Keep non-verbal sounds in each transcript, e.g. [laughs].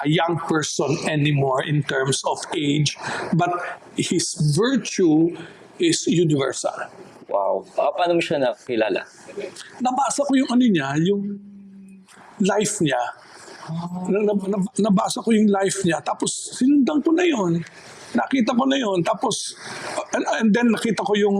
a young person anymore in terms of age, but his virtue is universal. Wow. Pa- paano mo siya nakilala? Nabasa ko yung ano niya, yung life niya. Na- na- na- nabasa ko yung life niya, tapos sinundan ko na yon. Nakita ko na yon. Tapos, and, and then nakita ko yung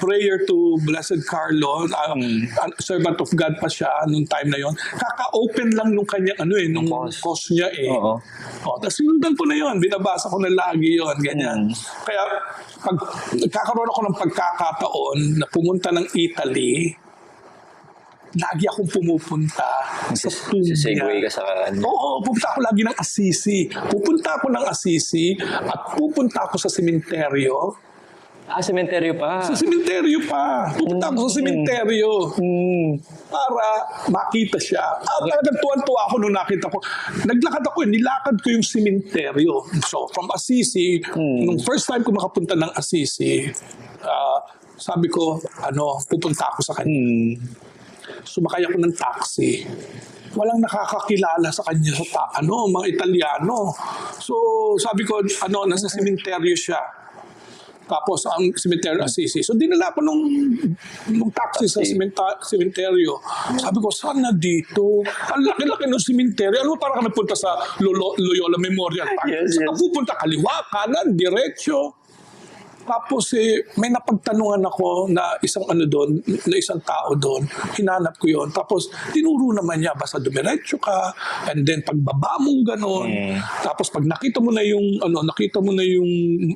prayer to Blessed Carlo, uh, uh, servant of God pa siya nung time na yon. Kaka-open lang nung kanyang ano eh, nung Cause. cause niya eh. Oo. Oh, tapos sinundan ko na yon, binabasa ko na lagi yon, ganyan. Kaya pag nagkakaroon ako ng pagkakataon na pumunta ng Italy, lagi akong pumupunta sa Sisegue niya. ka sa kanya. Oo, pupunta ako lagi ng Assisi. Pupunta ako ng Assisi at pupunta ako sa sementeryo. Ah, sementeryo pa. Sa sementeryo pa. Pupunta ako sa sementeryo Hmm. para makita siya. At talagang tuwan-tuwa ako nung nakita ko. Naglakad ako, nilakad ko yung sementeryo. So, from Assisi, nung first time ko makapunta ng Assisi, ah, sabi ko, ano, pupunta ako sa kanya. Hmm. Sumakay ako ng taxi. Walang nakakakilala sa kanya sa ta- ano, mga Italiano. So, sabi ko, ano, nasa sementeryo siya. Tapos ang cemetery Assisi. So dinala ko nung, nung taxi sa cementeryo. Sabi ko, sana dito? Ang laki-laki ng cementerio. Ano parang kami punta sa Lolo, Loyola Memorial Park? Yes, Saan yes. ka pupunta? Kaliwa, kanan, diretsyo. Tapos eh, may napagtanungan ako na isang ano doon, na isang tao doon, hinanap ko yon. Tapos tinuro naman niya, basta dumiretso ka, and then pagbaba mong ganon, Mm. tapos pag nakita mo na yung, ano, nakita mo na yung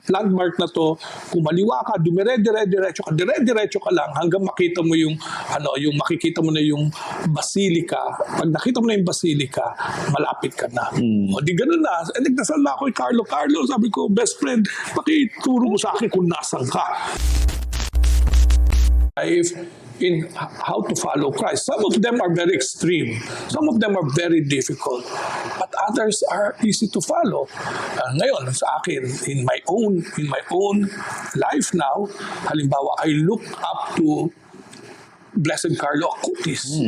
landmark na to, kumaliwa ka, dumire-dire-diretso ka, dire-diretso ka lang hanggang makita mo yung, ano, yung makikita mo na yung basilika. Pag nakita mo na yung basilika, malapit ka na. O di ganun na. Eh, nagdasal na ako kay Carlo. Carlo, sabi ko, best friend, pakituro mo sa akin kung nasan ka. In how to follow Christ. Some of them are very extreme. Some of them are very difficult. But others are easy to follow. Uh, ngayon, sa akin, in my own in my own life now, halimbawa, I look up to Blessed Carlo Acutis.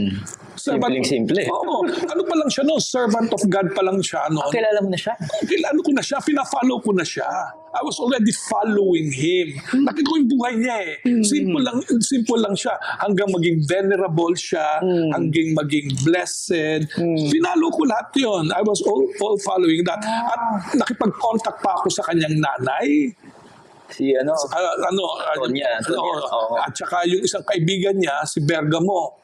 Simpleng-simple. Oo. Ano pa lang siya no? Servant of God pa lang siya no? Kilala mo na siya? Kilala ko na siya, pina-follow ko na siya. I was already following him. Nakita ko yung buhay niya eh. Simple lang, simple lang siya. Hanggang maging venerable siya, hanggang maging blessed. Pinalo ko lahat yon. I was all, all following that. At nakipag-contact pa ako sa kanyang nanay. Si ano? Ah, ano, ah, Antonia, Antonia. oo. Oo. At saka yung isang kaibigan niya, si Bergamo.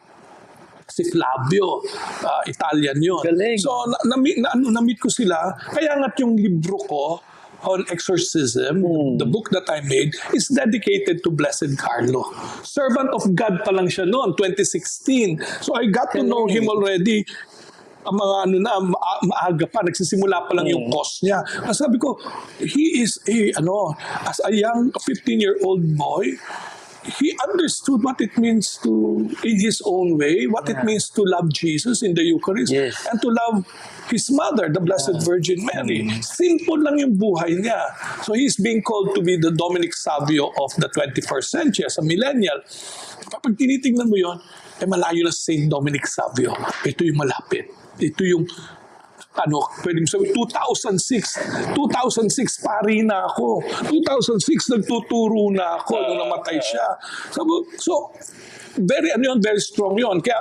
Si Flavio, ah, Italian yun. Galing. So, na, na, na, ano, na-meet ko sila. Kaya nga't yung libro ko on exorcism, Hmm. the book that I made, is dedicated to Blessed Carlo. Servant of God pa lang siya noon, 2016. So I got to know him already ang mga ano na ma- maaga pa nagsisimula pa lang yung course niya. Kasi sabi ko he is a ano as a young 15 year old boy he understood what it means to in his own way what it Yeah. means to love Jesus in the Eucharist Yes. and to love his mother the Blessed Virgin Mary. Simple lang yung buhay niya. So he's being called to be the Dominic Savio of the 21st century as a millennial. Kapag tinitingnan mo yon eh malayo na Saint Dominic Savio. Ito yung malapit. Ito yung ano, pwede mo sabihin, 2006, 2006 pari na ako. 2006 nagtuturo na ako nung namatay siya. So, so very ano yun, very strong yun. Kaya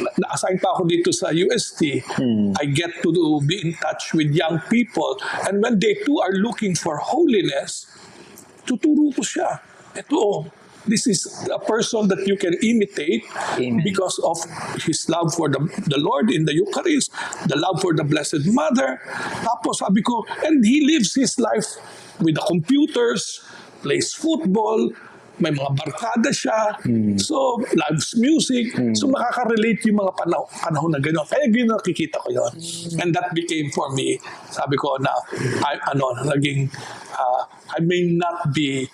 na- na-assign pa ako dito sa UST. I get to do- be in touch with young people and when they too are looking for holiness, tuturo ko siya. Ito, this is a person that you can imitate Amen. because of his love for the, the Lord in the Eucharist, the love for the Blessed Mother. Tapos sabi ko, and he lives his life with the computers, plays football, may mga barkada siya, so loves music, so makaka-relate yung mga panahon, panahon na gano'n. Kaya gano'n nakikita ko yon And that became for me, sabi ko na, I, ano, naging, uh, I may not be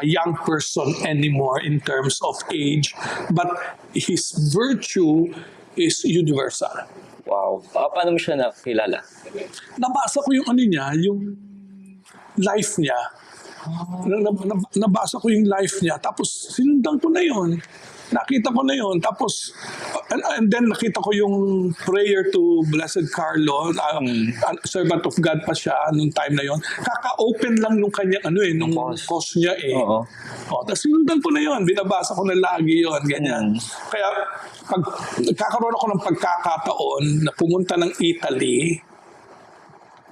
a young person anymore in terms of age, but his virtue is universal. Wow. Pa- paano mo siya nakilala? Nabasa ko yung ano niya, yung life niya. Na, na- na- nabasa ko yung life niya, tapos sinundan ko na yon. Nakita ko na yun. Tapos, and, and then nakita ko yung prayer to Blessed Carlo, uh, uh, servant of God pa siya nung time na yon. Kaka-open lang nung kanyang ano eh, nung Cause. cause niya eh. Oo. Oh, tapos sinundan ko na yon, binabasa ko na lagi yon, ganyan. Mm. Kaya pag nagkakaroon ako ng pagkakataon na pumunta ng Italy,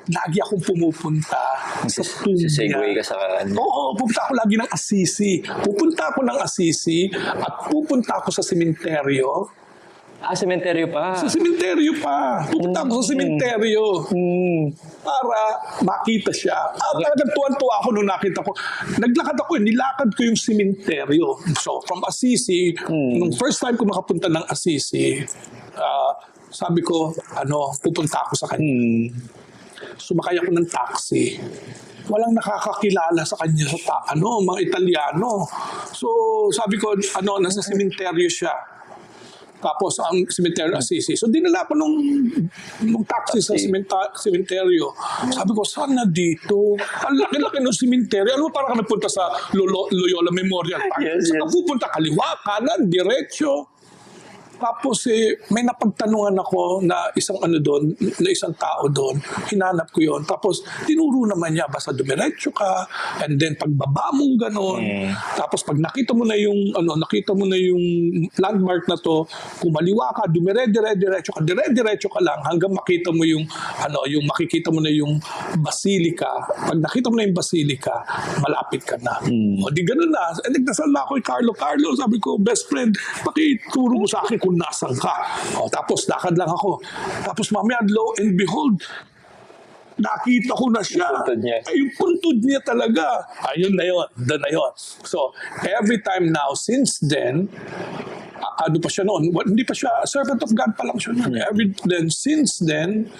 lagi akong pumupunta sa tomb Segue niya. ka sa ano. Oo, pupunta ako lagi ng Assisi. Pupunta ako ng Assisi at pupunta ako sa sementeryo. Ah, sementeryo pa. Sa sementeryo pa. Pupunta ako sa sementeryo Hmm. para makita siya. Ah, talagang tuwan-tuwa ako nung nakita ko. Naglakad ako, eh, nilakad ko yung sementeryo. So, from Assisi, nung first time ko makapunta ng Assisi, ah, sabi ko, ano, pupunta ako sa kanya. Sumakay ako ng taxi. Walang nakakakilala sa kanya sa ta- ano, mga Italiano. So, sabi ko, ano, nasa sementeryo siya. Tapos ang cemetery Assisi. So dinala ko nung, nung taxi sa Taxi. sementa, cemeteryo. Sabi ko, saan na dito? Ang laki-laki ng cemetery. Ano parang ka napunta sa Lolo, Loyola Memorial Park? Yes, Saan ka yes. pupunta? Kaliwa, kanan, diretso. Tapos eh, may napagtanungan ako na isang ano doon, na isang tao doon, hinanap ko yon. Tapos tinuro naman niya, basta dumiretso ka, and then pagbaba mong ganon. Mm. Tapos pag nakita mo na yung, ano, nakita mo na yung landmark na to, kumaliwa ka, dumire-dire-diretso ka, dire-diretso ka lang hanggang makita mo yung, ano, yung makikita mo na yung basilika. Pag nakita mo na yung basilika, malapit ka na. O di ganun na. And nagdasal na ako kay Carlo. Carlo, sabi ko, best friend, pakituro mo sa akin kung nasan ka. O, tapos lakad lang ako. Tapos mamaya, lo and behold, nakita ko na siya. Yung puntod niya. Ay, yung puntod niya talaga. Ayun na yun. Doon na yun. So, every time now, since then, ano pa siya noon? Wa- Hindi pa siya, servant of God pa lang siya noon. Every then, since then,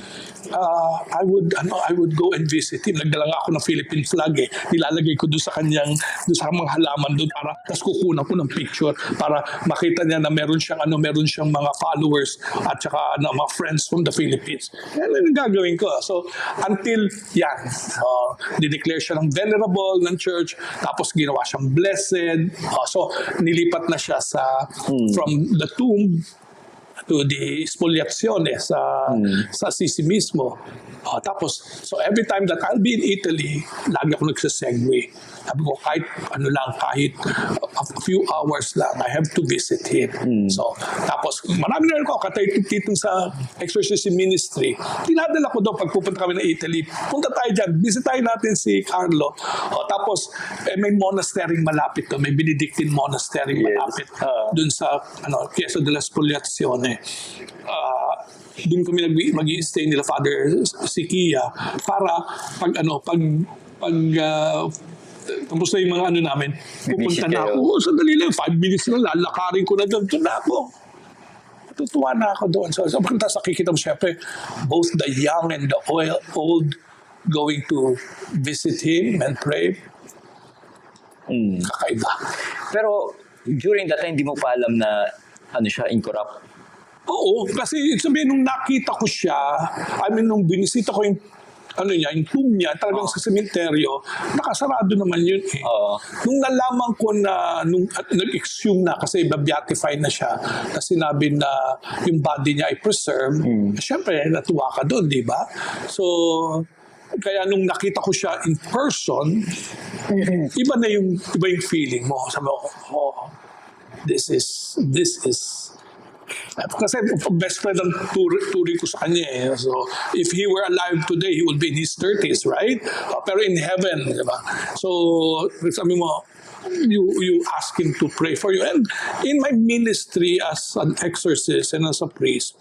uh, I would, ano, I would go and visit him. Nagdala nga ako ng Philippine flag eh. Nilalagay ko doon sa kanyang, doon sa mga halaman doon para, tapos kukunan ko ng picture para makita niya na meron siyang, ano, meron siyang mga followers at saka, ano, mga friends from the Philippines. Yan ang gagawin ko. So, until yan, uh, dineclare siya ng venerable ng church, tapos ginawa siyang blessed. Uh, so, nilipat na siya sa, from the tomb to the spoliazione sa sa Sisi mismo. Ah, tapos, so every time that I'll be in Italy, lagi ako nagsasegue. Sabi ko, kahit ano lang, kahit a, few hours lang, I have to visit him. So, tapos, marami na rin ako, katay titong sa exorcism ministry. Tinadala ko doon, pag pupunta kami ng Italy, punta tayo dyan, bisitahin natin si Carlo. O, tapos, eh, may monastery malapit to, may Benedictine monastery Yes. malapit Ah. dun sa ano, Chiesa della Spoliazione. Ah, kami nag mag stay nila Father Sikia para pag ano pag pag ah, tapos na yung mga ano namin, pupunta na ako. Oo, sandali lang, five minutes na, lalakarin ko na doon. Doon na ako. Tutuwa na ako doon. So, so pagkatapos nakikita mo, syempre, both the young and the oil, old going to visit him and pray. Hmm. Kakaiba. Pero during that time, hindi mo pa alam na ano siya, incorrupt. Oo, kasi sabihin nung nakita ko siya, I mean nung binisita ko yung ano niya, yung tomb niya, talagang sa sementeryo, nakasarado naman yun eh. Oo. Nung nalaman ko na, nung nag-exhume na kasi babiatify na siya, na sinabi na yung body niya ay preserved, syempre natuwa ka doon, di ba? So, kaya nung nakita ko siya in person, iba na yung, iba yung feeling mo. Sabi ko, oh, this is, this is kasi best friend ang tur- turing ko sa kanya eh. So, if he were alive today, he would be in his 30s, right? Uh, pero in heaven, di ba? So, sabi mo, you you ask him to pray for you. And in my ministry as an exorcist and as a priest,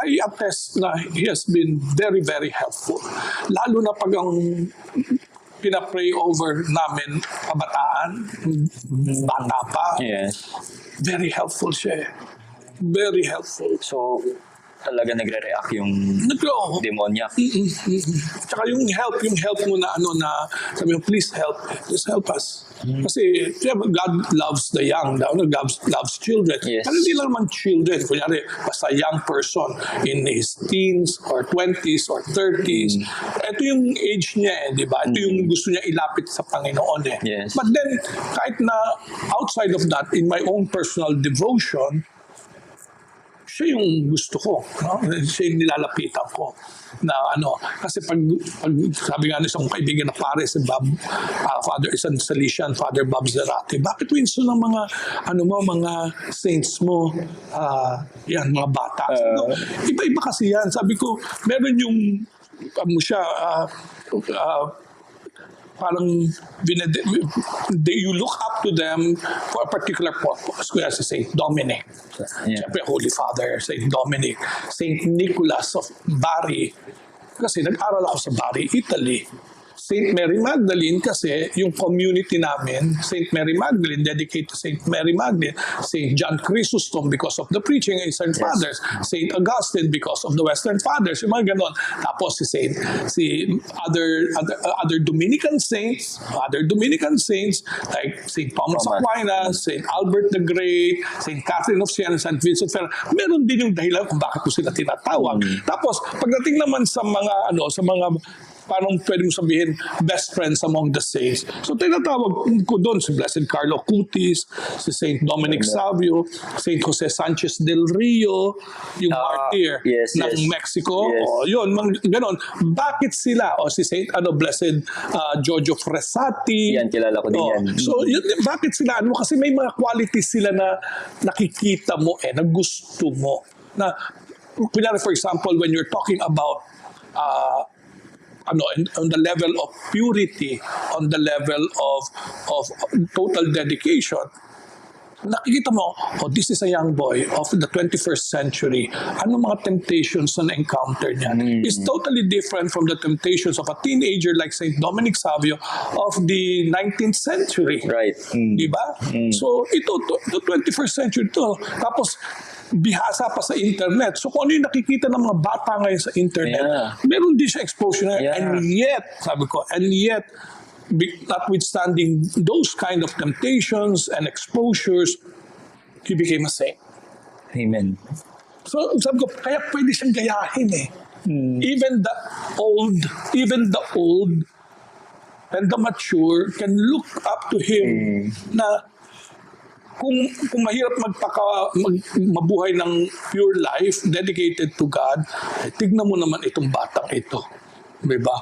I attest na he has been very, very helpful. Lalo na pag ang pinapray over namin kabataan, bata pa, Yes. very helpful siya eh. Very helpful. So, talaga nagre-react yung Nag-grow. demoniac. Tsaka yung help, yung help mo na ano na sabi mo, please help, please help us. Kasi yeah, God loves the young, God loves, loves children. Yes. Pero hindi lang naman children, kunyari, basta young person in his teens or 20s or 30s. Ito yung age niya eh, di ba? Ito yung gusto niya ilapit sa Panginoon eh. Yes. But then, kahit na outside of that, in my own personal devotion, siya yung gusto ko. No? Siya yung nilalapitan ko. Na ano, kasi pag, pag sabi nga ng isang kaibigan na pare, si Bob, ah, Father, isang Salesian, Father Bob Zarate, bakit winso ng mga, ano mo, mga saints mo, ah, yan, mga bata. Sabi ko, Iba-iba kasi yan. Sabi ko, meron yung, ano siya, ah, ah, parang you look up to them for a particular purpose. Kuya si Saint Dominic, Yeah. Siyempre, Holy Father, Saint Dominic, Saint Nicholas of Bari. Kasi nag-aral ako sa Bari, Italy. Saint Mary Magdalene kasi yung community namin, Saint Mary Magdalene, dedicated to Saint Mary Magdalene, Saint John Chrysostom because of the preaching of Eastern Fathers, Saint Augustine because of the Western Fathers, yung mga ganon. Tapos si Saint, si other, other, uh, other Dominican saints, other Dominican saints, like Saint Thomas. Aquinas, Saint Albert the Great, Saint Catherine of Siena, Saint Vincent Ferrer. Meron din yung dahilan kung bakit ko sila tinatawag. Tapos, pagdating naman sa mga, ano, sa mga parang pwede mo sabihin, best friends among the saints. So tinatawag ko doon si Blessed Carlo Cutis, si Saint Dominic Savio, Saint Jose Sanchez del Rio, yung Ah, martyr yes, ng yes. Mexico. Yes. O, yun, mang, ganon. Bakit sila? O si Saint ano, Blessed uh, Giorgio Frassati. Yan, kilala ko din O, yan. So, yun, bakit sila? Ano? Kasi may mga qualities sila na nakikita mo eh, na gusto mo. Na, kunyari, for example, when you're talking about uh, ano, on the level of purity, on the level of of total dedication, nakikita mo, oh, this is a young boy of the 21st century. Ano mga temptations na na-encounter niya? Is totally different from the temptations of a teenager like St. Dominic Savio of the 19th century. Right. Mm. Di ba? So, ito, to, the 21st century to. Tapos, bihasa pa sa internet. So, kung ano yung nakikita ng mga bata ngayon sa internet, Yeah. meron din siya exposure na Yeah. And yet, sabi ko, and yet, notwithstanding those kind of temptations and exposures, he became a saint. Amen. So, sabi ko, kaya pwede siyang gayahin eh. Even the old, even the old and the mature can look up to him na kung kung mahirap magpaka mag, mabuhay ng pure life dedicated to God, eh, tignan mo naman itong batang ito. 'Di ba?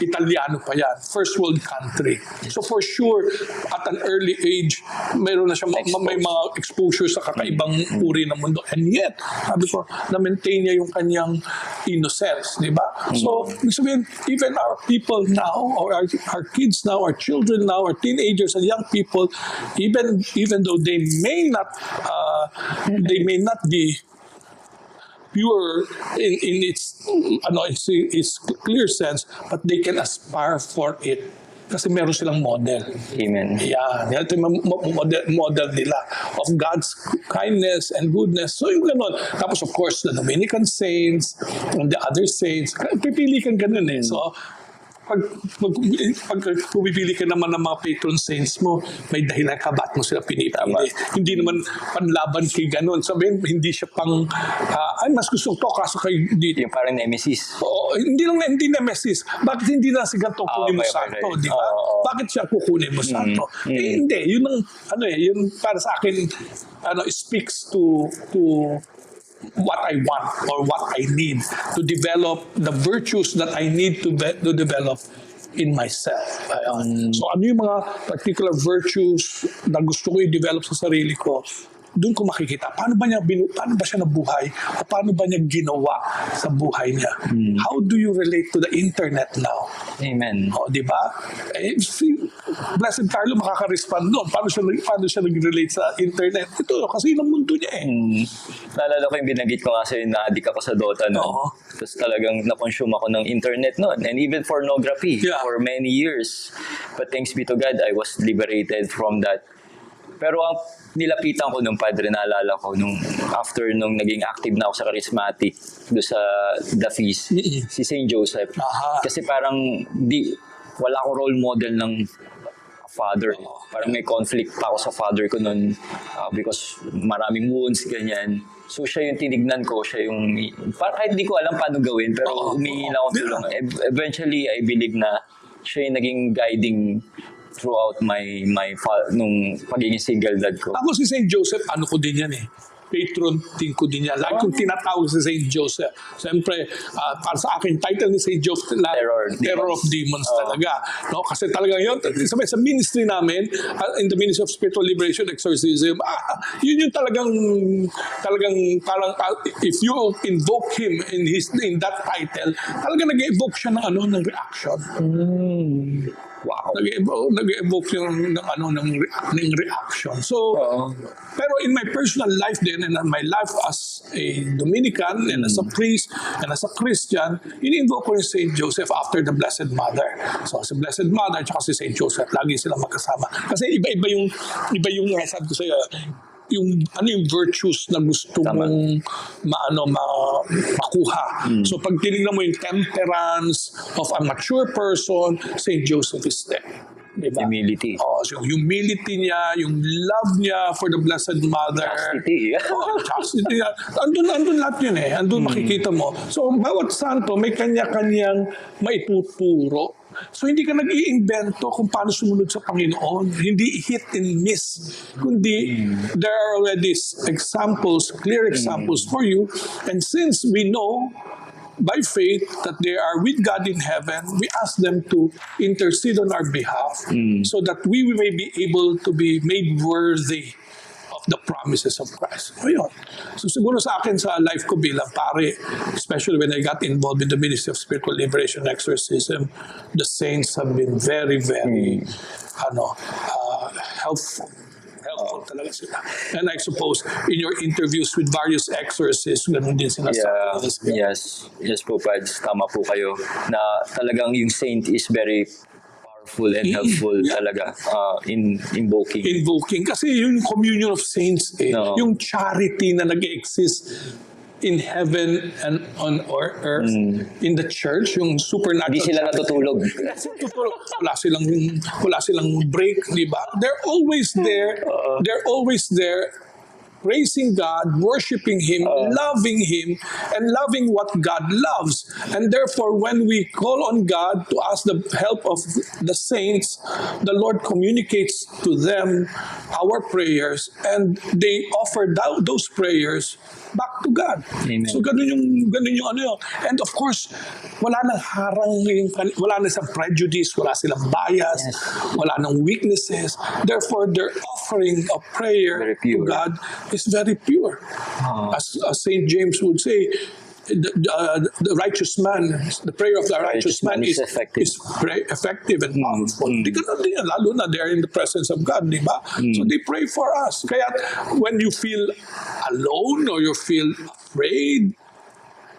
Italiano pa yan. First world country. So for sure, at an early age, mayroon na siya ma- may mga exposure sa kakaibang uri ng mundo. And yet, sabi ko, na-maintain niya yung kanyang innocence. Di ba? So, ibig sabihin, even our people now, or our, our kids now, our children now, our teenagers and young people, even even though they may not, uh, they may not be pure in, in its ano its, its clear sense but they can aspire for it. Kasi meron silang model. Amen. yan ito yung mo- mo- model, model nila of God's kindness and goodness. So yung ganun. Tapos of course the Dominican saints and the other saints. Pipili kang ganun eh so pag, pag, pag pumipili ka naman ng mga patron saints mo, may dahilan ka ba't mo sila pinipili. Hindi naman panlaban kay ganun. Sabihin, hindi siya pang, ah, ay, mas gusto to kaso kay dito. Yung parang nemesis. Oo, hindi lang hindi nemesis. Bakit hindi na si ganito Ah, kunin mo okay, santo, okay. di ba? Oo. Bakit siya kukunin mo santo? Eh, hindi, yun ang ano eh, yun para sa akin ano speaks to to I want or what I need to develop the virtues that I need to be, to develop in myself. Ayun. So ano yung mga particular virtues na gusto ko i-develop sa sarili ko? Doon ko makikita paano ba niya binu- paano ba siya nabuhay o paano ba niya ginawa sa buhay niya. How do you relate to the internet now? Amen. O, di ba? Eh, si Blessed Carlo makaka-respond doon. Paano siya, paano siya nag-relate sa internet? Ito, kasi yun ang mundo niya eh. Mm. Naalala ko yung binagit ko sa'yo, na-addict ako sa Dota noon. Oo. Tapos talagang na-consume ako ng internet noon. And even pornography Yeah. for many years. But thanks be to God, I was liberated from that Pero ang nilapitan ko nung padre, naalala ko, nung after nung naging active na ako sa charismatic, do sa The Feast, si St. Joseph. Aha. Kasi parang di, wala akong role model ng father. Parang may conflict pa ako sa father ko noon uh, because maraming wounds, ganyan. So siya yung tinignan ko, siya yung, parang kahit di ko alam paano gawin, pero humingi lang ako ng tulong. Eventually, I believe na siya yung naging guiding throughout my my fa- nung pagiging single dad ko. Ako si St. Joseph, ano ko din yan eh. Patron din ko din yan. Lagi kong tinatawag si St. Joseph. Siyempre, ah, para sa akin, title ni St. Joseph, na, Terror, Terror of demons. Demons Oo. talaga. No? Kasi talagang yun, sa, sa ministry namin, ah, in the Ministry of Spiritual Liberation, Exorcism, ah, yun yung talagang, talagang, parang, ah, if you invoke him in his in that title, talagang nag-evoke siya ng ano, ng reaction. Wow. nag-evoke, nag-evoke yung ng ano ng, ng reaction. So, Oo. pero in my personal life din and in my life as a Dominican and as a priest and as a Christian, ini-invoke ko yung St. Joseph after the Blessed Mother. So, si Blessed Mother at si St. Joseph, lagi silang magkasama. Kasi iba-iba yung, iba yung, sabi ko sa'yo, yung ano yung virtues na gusto Tama. mong maano ma, makuha. So pag tinignan mo yung temperance of a mature person, St. Joseph is there. Diba? Humility. Oh, so yung humility niya, yung love niya for the Blessed Mother. Chastity. [laughs] Oh, chastity. Andun, andun lahat yun eh. Andun makikita mo. So, bawat santo may kanya-kanyang maituturo. So, hindi ka nag-iimbento kung paano sumunod sa Panginoon. Hindi hit and miss. Kundi, there are already examples, clear examples for you. And since we know by faith that they are with God in heaven, we ask them to intercede on our behalf so that we may be able to be made worthy of the promises of Christ. So, yun. So, siguro sa akin sa life ko bilang pare, especially when I got involved in the Ministry of Spiritual Liberation and Exorcism, the saints have been very, very, ano, uh, helpful. Helpful talaga sila. And I suppose in your interviews with various exorcists, ganun din sila Yeah, sa yes. Yes po, Pads. Tama po kayo. Na talagang yung saint is very powerful and [laughs] helpful talaga uh, in invoking. invoking. Kasi yung communion of saints, eh, No. yung charity na nag-exist in heaven and on earth, in the church, yung supernatural Hindi sila natutulog. Tutulog. wala silang wala silang break, di ba? They're always there. They're always there praising God, worshiping Him, loving Him, and loving what God loves. And therefore, when we call on God to ask the help of the saints, the Lord communicates to them our prayers, and they offer tho- those prayers back to God. Amen. So ganun yung ganun yung ano yun. And of course, wala nang harang yung wala nang sa prejudice, wala silang bias, Yes. wala nang weaknesses. Therefore, their offering of prayer to. God is very pure. Ah. As, as Saint James would say, the, uh, the righteous man, the prayer of the righteous, man, is effective. is pray, effective and Mm, powerful. Di din, lalo na they're in the presence of God, di ba? Mm. So they pray for us. Kaya when you feel alone or you feel afraid,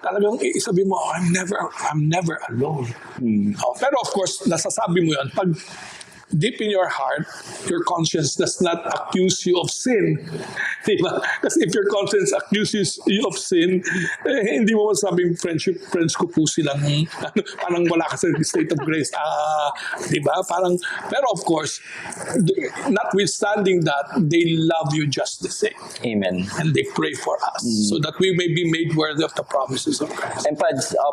talagang isabi mo, "Oh, I'm never, I'm never alone. Mm. Oh, pero of course, nasasabi mo yan pag deep in your heart, your conscience does not accuse you of sin. [laughs] Di ba? Kasi if your conscience accuses you of sin, eh, hindi mo masabing friendship, friends ko po silang, [laughs] ano, parang wala ka sa state of grace. Ah, di ba? Parang, pero of course, th- notwithstanding that, they love you just the same. Amen. And they pray for us so that we may be made worthy of the promises of Christ. And Pads, uh,